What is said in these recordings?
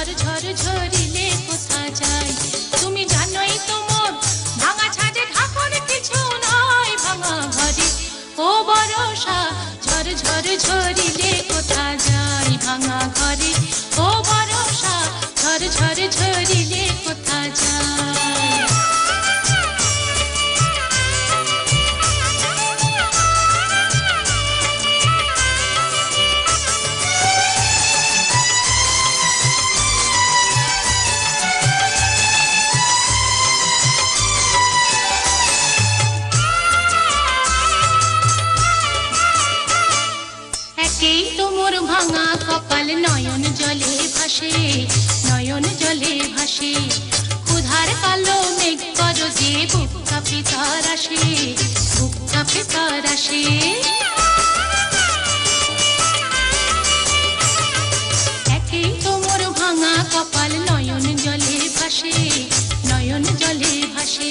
ঝড় ঝড় ঝরিলে কোথা যাই তুমি জানোই তো ভাঙা ছাদে কিছু নয় ভাঙা ঘরে। ও বরষা ঝড় ঝড় ঝরিলে কোথা যায় ভাঙা ঘরে? ও তোমর ভাঙা কপাল নয়ন জলে ভাসে, নয়ন জলে ভাসে। ক্ষুধার কালো মেঘ কর যে বুক কাঁপে তার আসে বুক কাঁপে তার আসে। একেই তোমর ভাঙা কপাল নয়ন জলে ভাসে, নয়ন জলে ভাসে।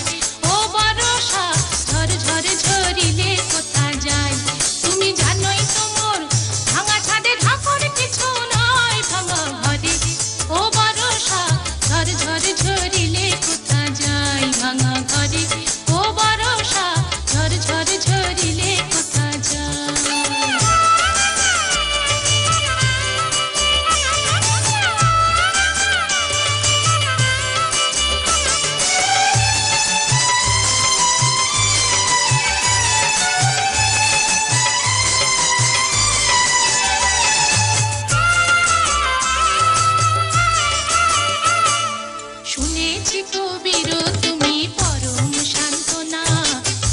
শুনেছি কবির তুমি পরম শান্তনা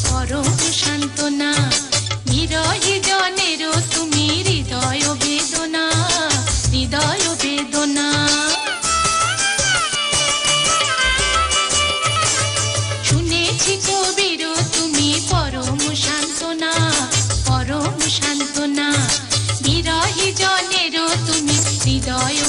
পরম শান্তনা বিরহী জনের তুমি হৃদয় বেদনা হৃদয় বেদনা। শুনেছি কবির তুমি পরম শান্তনা পরম শান্তনা বিরহী জনের তুমি হৃদয়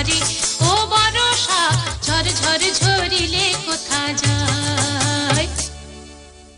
Hari